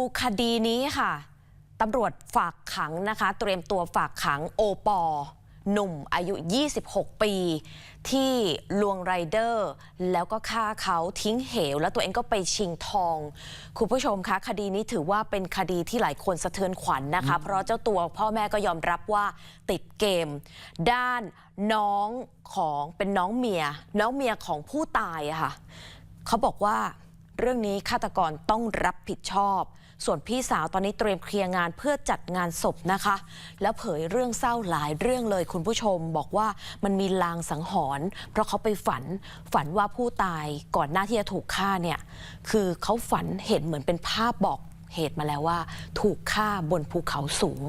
ดูคดีนี้ค่ะตำรวจฝากขังนะคะ เตรียมตัวฝากขังโอปอ หนุ่มอายุ 26 ปี ที่ลวงไรเดอร์ แล้วก็ฆ่าเขาทิ้งเหว แล้วตัวเองก็ไปชิงทอง คุณผู้ชมคะ คดีนี้ถือว่าเป็นคดีที่หลายคนสะเทือนขวัญนะคะ เพราะเจ้าตัวพ่อแม่ก็ยอมรับว่าติดเกม ด้านน้องของเป็นน้องเมีย น้องเมียของผู้ตายอะค่ะเขาบอกว่าเรื่องนี้ฆาตกรต้องรับผิดชอบ ส่วนพี่สาวตอนนี้เตรียมเคลียร์งานเพื่อจัดงานศพนะคะ แล้วเผยเรื่องเศร้าหลายเรื่องเลยคุณผู้ชม บอกว่ามันมีลางสังหรณ์เพราะเขาไปฝันฝันว่าผู้ตายก่อนหน้าที่จะถูกฆ่าเนี่ยคือเขาฝันเห็นเหมือนเป็นภาพบอก เหตุมาแล้วว่า ถูกฆ่าบนภูเขาสูง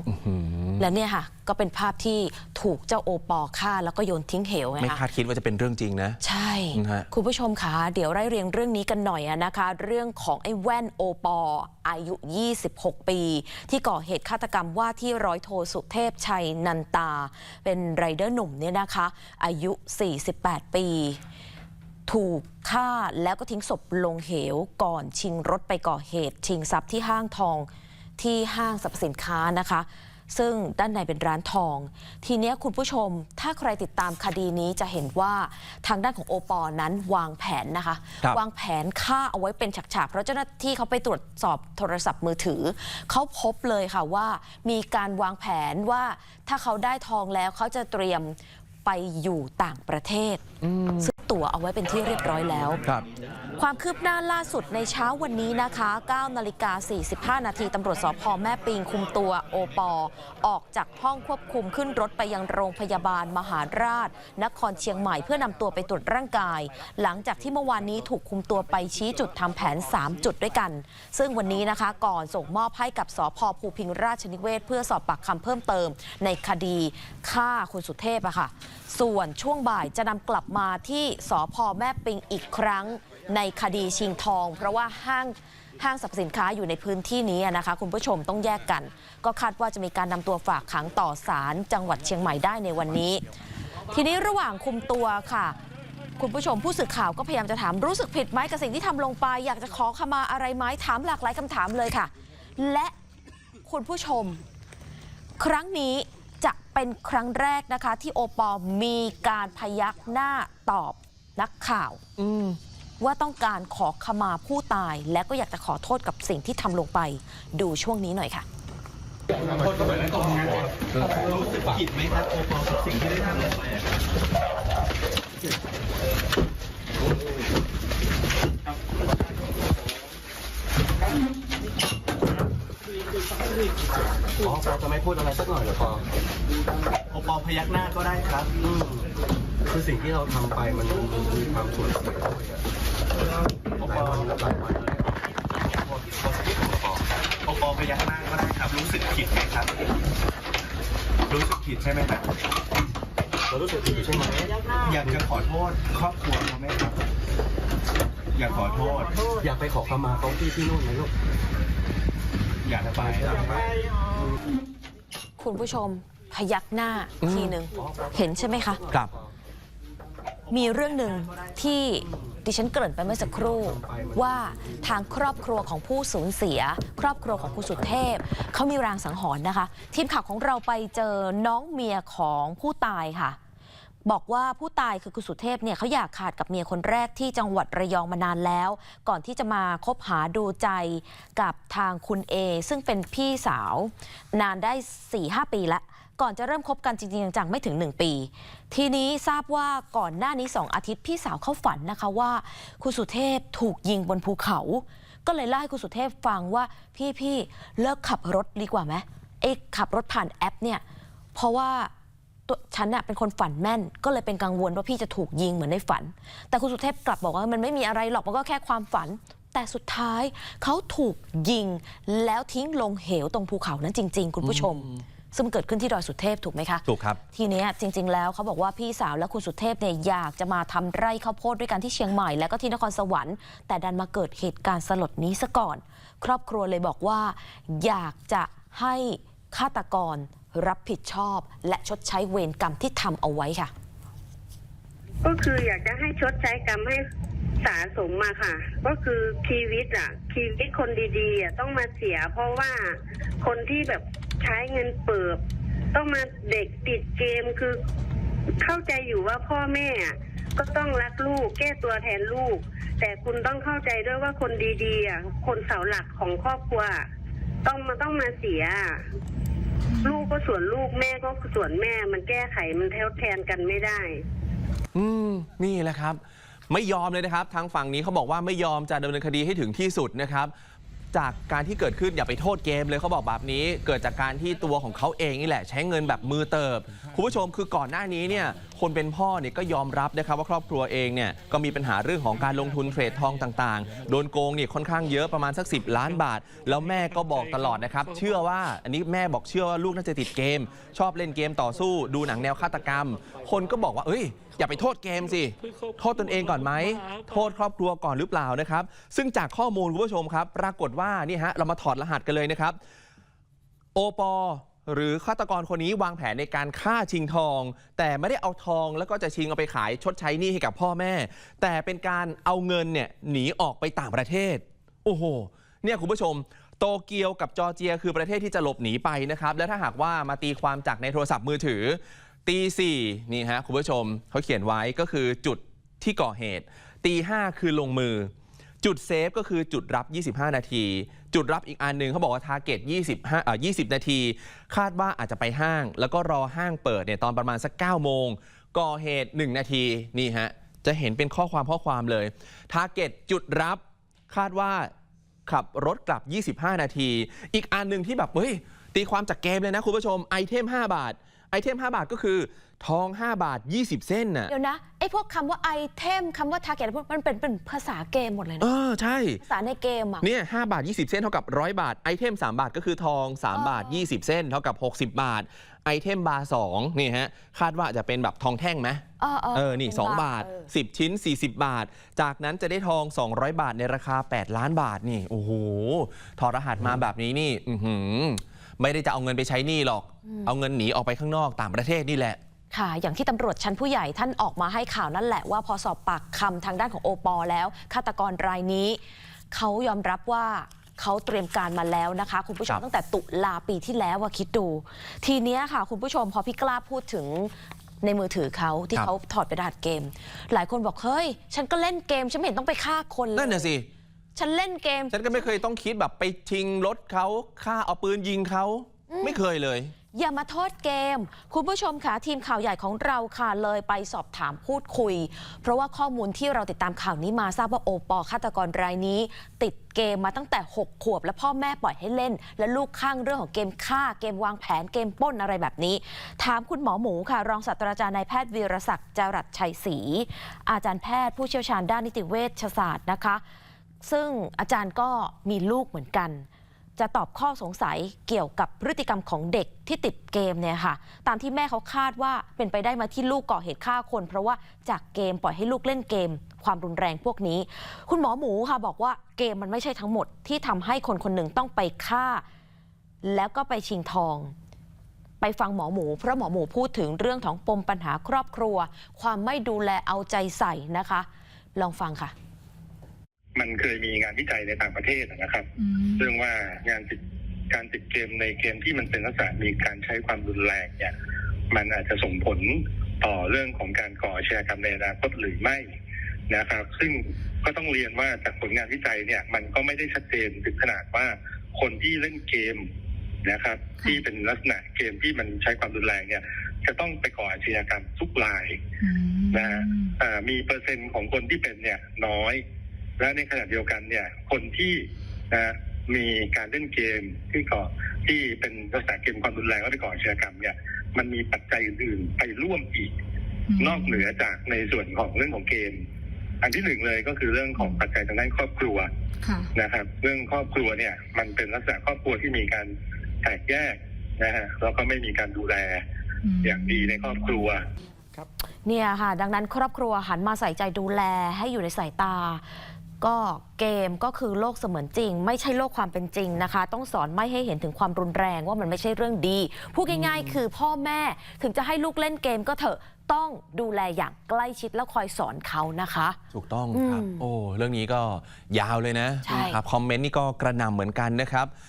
และเนี่ยค่ะ ก็เป็นภาพที่ถูกเจ้าโอปอฆ่าแล้วก็โยนทิ้งเหวไงไม่คะคาดคิดว่าจะเป็นเรื่องจริงนะ ใช่ นะฮะ คุณผู้ชมคะเดี๋ยวไล่เรียงเรื่องนี้กันหน่อยอะนะคะ เรื่องของไอ้แว่นโอปออายุ 26 ปี ที่ก่อเหตุฆาตกรรมว่าที่ร้อยโทสุเทพชัยนันตา เป็นไรเดอร์หนุ่มเนี่ยนะคะ อายุ 48 ปี ถูกฆ่าแล้วก็ทิ้งศพลงเหวก่อนชิงรถไปก่อเหตุ ชิงทรัพย์ที่ห้างทองที่ห้างสรรพสินค้านะคะ ซึ่งด้านในเป็นร้านทอง ทีเนี้ยคุณผู้ชมถ้าใครติดตามคดีนี้จะเห็นว่าทางด้านของโอปอนั้นวางแผนนะคะครับวางแผนฆ่าเอาไว้เป็นฉากๆเพราะเจ้าหน้าที่เขาไปตรวจสอบโทรศัพท์มือถือ เขาพบเลยค่ะว่า มีการวางแผนว่าถ้าเขาได้ทองแล้วเขาจะเตรียม ไปอยู่ต่างประเทศซื้อตั๋วเอาไว้เป็นที่เรียบร้อยแล้ว ความคืบหน้าล่าสุดในเช้าวันนี้นะคะ9นาฬิกา45 นาทีตำรวจสพแม่ปิงคุมตัวโอปอ ออกจากห้องควบคุมขึ้นรถไปยังโรงพยาบาลมหาราช นครเชียงใหม่เพื่อนำตัวไปตรวจร่างกาย หลังจากที่เมื่อวานนี้ถูกคุมตัวไปชี้จุดทำแผน 3 จุดด้วยกัน ซึ่งวันนี้นะคะก่อนส่งมอบให้กับสพภูพิงราชนิเวศ เพื่อสอบปากคำเพิ่มเติม ในคดีฆ่าคุณสุเทพอะค่ะ ส่วนช่วงบ่ายจะนำกลับมาที่สพแม่ปิงอีกครั้ง ในคดีชิงทอง เพราะว่าห้างห้างสรรพสินค้าอยู่ในพื้นที่นี้นะคะ คุณผู้ชมต้องแยกกัน ก็คาดว่าจะมีการนำตัวฝากขังต่อศาลจังหวัดเชียงใหม่ได้ในวันนี้ ทีนี้ระหว่างคุมตัวค่ะ คุณผู้ชมผู้สื่อข่าวก็พยายามจะถามรู้สึกผิดไหมกับสิ่งที่ทำลงไป อยากจะขอขมาอะไรไหมถามหลากหลายคำถามเลยค่ะ และคุณผู้ชม ครั้งนี้จะเป็นครั้งแรกนะคะ ที่โอปอมีการพยักหน้าตอบนักข่าว อืม ว่าต้องการขอขมาผู้ตาย และก็อยากจะขอโทษกับสิ่งที่ทำลงไป ดูช่วงนี้หน่อยค่ะรู้สึกผิดไหมครับโอปอลกับสิ่งที่ได้ทำลงไปอะครับอ๋อปอจะไม่พูดอะไรสักหน่อยหรอปอโอปอลพยักหน้าก็ได้ครับอื คือสิ่งที่เราทำไปมันมันมันมีความสูญเสียด้วยอะโอหปลาอยลวันหลายวันเลยโอปอลพยักหน้าก็ได้ครับ รู้สึกผิดไหมครับ รู้สึกผิดใช่ไหมครับเรารู้สึกผิดใช่ไหมอยากจะขอโทษครอบครัวเขาไหมครับ อยากขอโทษ อยากไปขอขมาเขาที่ที่นู่นไหมลูกอยากไปคุณผู้ชมพยักหน้าทีหนึ่งเห็นใช่ไหมคะครับ มีเรื่องหนึ่งที่ดิฉันเกริ่นไปเมื่อสักครู่ว่าทางครอบครัวของผู้สูญเสีย ครอบครัวของคุณสุเทพเขามีรางสังหรณ์นะคะ ทีมข่าวของเราไปเจอน้องเมียของผู้ตายค่ะ บอกว่าผู้ตายคือคุณสุเทพเนี่ยเขาอยากขาดกับเมียคนแรกที่จังหวัดระยองมานานแล้ว ก่อนที่จะมาคบหาดูใจกับทางคุณเอซึ่งเป็นพี่สาว นานได้4-5ปีละ ก่อนจะเริ่มคบกันจริงๆจังๆไม่ถึง 1 ปี ทีนี้ทราบว่าก่อนหน้านี้ 2 อาทิตย์พี่สาวเขาฝันนะคะว่า คุณสุเทพถูกยิงบนภูเขา ก็เลยเล่าให้คุณสุเทพฟังว่าพี่พี่ๆเลิกขับรถดีกว่าไหมไอ้ขับรถผ่านแอปเนี่ยเพราะว่าตัวฉันน่ะเป็นคนฝันแม่น ก็เลยเป็นกังวลว่าพี่จะถูกยิงเหมือนในฝัน แต่คุณสุเทพกลับบอกว่ามันไม่มีอะไรหรอกมันก็แค่ความฝัน แต่สุดท้ายเขาถูกยิงแล้วทิ้งลงเหวตรงภูเขานั้นจริง ๆ คุณผู้ชม ซึ่งเกิดขึ้นที่ดอยสุเทพถูกไหมคะถูกครับ ทีเนี้ยจริง ๆ แล้วเขาบอกว่าพี่สาวและคุณสุเทพเนี่ยอยากจะมาทำไร่ข้าวโพดด้วยกันที่เชียงใหม่ แล้วก็ที่นครสวรรค์ แต่ดันมาเกิดเหตุการณ์สลดนี้ซะก่อน ครอบครัวเลยบอกว่า อยากจะให้ฆาตกรรับผิดชอบ และชดใช้เวรกรรมที่ทำเอาไว้ค่ะ ก็คืออยากจะให้ชดใช้กรรมให้สะสมมาค่ะ ก็คือชีวิตอะชีวิตคนดีๆอะต้องมาเสีย เพราะว่าคนที่แบบ ใช้เงินเปิบ ต้องมาเด็กติดเกมคือ เข้าใจอยู่ว่าพ่อแม่ก็ต้องรักลูกแก้ตัวแทนลูก แต่คุณต้องเข้าใจด้วยว่าคนดีๆอะคนเสาหลักของครอบครัว ต้องมาต้องมาเสีย ลูกก็ส่วนลูกแม่ก็ส่วนแม่มันแก้ไขมันแทนแทนกันไม่ได้ อืมนี่แหละครับ ไม่ยอมเลยนะครับ ทางฝั่งนี้เขาบอกว่าไม่ยอมจะดำเนินคดีให้ถึงที่สุดนะครับ จากการที่เกิดขึ้นอย่าไปโทษเกมเลยเขาบอกแบบนี้ เกิดจากการที่ตัวของเขาเองนี่แหละ ใช้เงินแบบมือเติบคุณผู้ชมคือก่อนหน้านี้เนี่ยคนเป็นพ่อเนี่ยก็ยอมรับนะครับว่าครอบครัวเองเนี่ยก็มีปัญหาเรื่องของการลงทุนเทรดทองต่างๆ โดนโกงเนี่ยค่อนข้างเยอะประมาณสัก 10 ล้านบาท แล้วแม่ก็บอกตลอดนะครับ เชื่อว่าอันนี้แม่บอกเชื่อว่าลูกน่าจะติดเกม ชอบเล่นเกมต่อสู้ ดูหนังแนวฆาตกรรม คนก็บอกว่าเอ้ย อย่าไปโทษเกมสิ โทษตนเองก่อนไหม โทษครอบครัวก่อนหรือเปล่านะครับ ซึ่งจากข้อมูลคุณผู้ชมครับ ปรากฏว่านี่ฮะเรามาถอดรหัสกันเลยนะครับ โอปอหรือฆาตกรคนนี้วางแผนในการฆ่าชิงทอง แต่ไม่ได้เอาทองแล้วก็จะชิงเอาไปขายชดใช้หนี้ให้กับพ่อแม่ แต่เป็นการเอาเงินเนี่ยหนีออกไปต่างประเทศ โอ้โหเนี่ยคุณผู้ชมโตเกียวกับจอร์เจีย คือประเทศที่จะหลบหนีไปนะครับ และถ้าหากว่ามาตีความจากในโทรศัพท์มือถือ ตีสี่นี่ฮะคุณผู้ชมเขาเขียนไว้ก็คือจุดที่ก่อเหตุ ตีห้าคือลงมือ จุดเซฟก็คือจุดรับ 25 นาที จุดรับอีกอันหนึ่งเขาบอกว่าทาร์เก็ต25อ่า20 นาที คาดว่าอาจจะไปห้าง แล้วก็รอห้างเปิดเนี่ยตอนประมาณสัก9โมงก่อเหตุ 1 นาทีนี่ฮะจะเห็นเป็นข้อความข้อความเลยทาร์เก็ตจุดรับคาดว่าขับรถกลับ 25 นาที อีกอันหนึ่งที่แบบเฮ้ยตีความจากเกมเลยนะคุณผู้ชมไอเทม 5 บาท ไอเทม 5 บาทก็คือทอง 5 บาท 20 เส้นน่ะ เดี๋ยวนะ ไอ้พวกคำว่าไอเทมคำว่าทาร์เก็ตมันเป็นเป็นภาษาเกมหมดเลยเอนะ อ ใช่ ภาษาในเกมอะ เนี่ย5บาท 20 เส้นเท่ากับ 100 บาท ไอเทม 3 บาทก็คือทอง 3 บาท 20 เส้น เท่ากับ 60 บาท ไอเทมบาร์2นี่ฮะ คาดว่าจะเป็นแบบทองแท่งไหม เออเออเออ นี่เป็น2บาท เออ10 ชิ้น 40 บาท จากนั้นจะได้ทอง 200 บาทในราคา 8 ล้านบาทนี่ โอ้โห ถอดรหัสมาแบบนี้นี่ อือหือ ไม่ได้จะเอาเงินไปใช้หนี้หรอก เอาเงินหนีออกไปข้างนอกต่างประเทศนี่แหละ ค่ะ อย่างที่ตำรวจชั้นผู้ใหญ่ท่านออกมาให้ข่าวนั่นแหละว่าพอสอบปากคำทางด้านของโอปอแล้วฆาตกรรายนี้ เขายอมรับว่าเขาเตรียมการมาแล้วนะคะ คุณผู้ชครัมบตั้งแต่ตุลาปีที่แล้วว่าคิดดู ทีเนี้ยค่ะ คุณผู้ชมพอพี่กล้าพูดถึงในมือถือเขาที่เขาถอดไปรหัสเกม หลายคนบอกเฮ้ย ฉันก็เล่นเกมฉันไม่เห็นต้องไปฆ่าคนเลย นั่นน่ะสิ ฉันเล่นเกม ฉันก็ไม่เคยต้องคิดแบบไปชิงรถเขาฆ่าเอาปืนยิงเขาไม่เคยเลย อย่ามาโทษเกม คุณผู้ชมค่ะทีมข่าวใหญ่ของเราค่ะเลยไปสอบถามพูดคุย เพราะว่าข้อมูลที่เราติดตามข่าวนี้มาทราบว่าโอปอฆาตกรรายนี้ ติดเกมมาตั้งแต่ 6 ขวบ และพ่อแม่ปล่อยให้เล่น และลูกข้างเรื่องของเกมฆ่าเกมวางแผนเกมปล้นอะไรแบบนี้ ถามคุณหมอหมูค่ะ รองศาสตราจารย์นายแพทย์วีรศักดิ์จรัสชัยศรีอาจารย์แพทย์ผู้เชี่ยวชาญด้านนิติเวชศาสตร์นะคะ ซึ่งอาจารย์ก็มีลูกเหมือนกัน จะตอบข้อสงสัยเกี่ยวกับพฤติกรรมของเด็กที่ติดเกมเนี่ยค่ะ ตามที่แม่เขาคาดว่าเป็นไปได้มาที่ลูกก่อเหตุฆ่าคน เพราะว่าจากเกมปล่อยให้ลูกเล่นเกม ความรุนแรงพวกนี้ คุณหมอหมูค่ะบอกว่าเกมมันไม่ใช่ทั้งหมดที่ทำให้คนคนหนึ่งต้องไปฆ่า แล้วก็ไปชิงทองไปฟังหมอหมู เพราะหมอหมูพูดถึงเรื่องของปมปัญหาครอบครัว ความไม่ดูแลเอาใจใส่นะคะ ลองฟังค่ะ มันเคยมีงานวิจัยในต่างประเทศนะครับ เรื่องว่างานติดการติดเกมในเกมที่มันเป็นลักษณะมีการใช้ความรุนแรงเนี่ย มันอาจจะส่งผลต่อเรื่องของการก่ออาชญากรรมในอนาคตหรือไม่นะครับ ซึ่งก็ต้องเรียนว่าจากผลงานวิจัยเนี่ย มันก็ไม่ได้ชัดเจนถึงขนาดว่าคนที่เล่นเกมนะครับ ที่เป็นลักษณะเกมที่มันใช้ความรุนแรงเนี่ย จะต้องไปก่ออาชญากรรมทุกรายนะฮะอ่ามีเปอร์เซ็นต์ของคนที่เป็นเนี่ยน้อย และในขณะเดียวกันเนี่ยคนที่นะมีการเล่นเกมที่ก่อที่เป็นลักษณะเกมความรุนแรงแล้วไปก่ออาชญากรรมเนี่ยมันมีปัจจัยอื่นๆ ไปร่วมอีก นอกเหนือจากในส่วนของเรื่องของเกม อันที่หนึ่งเลยก็คือเรื่องของปัจจัยทางด้านครอบครัวค่ะนะครับ เรื่องครอบครัวเนี่ย มันเป็นลักษณะครอบครัวที่มีการแตกแยกนะฮะแล้วก็ไม่มีการดูแลอย่างดีในครอบครัวเนี่ยค่ะ ดังนั้นครอบครัวหันมาใส่ใจดูแลให้อยู่ในสายตา ก็เกมก็คือโลกเสมือนจริง ไม่ใช่โลกความเป็นจริงนะคะ ต้องสอนไม่ให้เห็นถึงความรุนแรงว่ามันไม่ใช่เรื่องดี พูดง่ายๆ คือพ่อแม่ถึงจะให้ลูกเล่นเกมก็เถอะต้องดูแลอย่างใกล้ชิดและคอยสอนเขานะคะ ถูกต้องครับอืมโอ้ เรื่องนี้ก็ยาวเลยนะใช่ ครับ คอมเมนต์นี่ก็กระหน่ำเหมือนกันนะครับ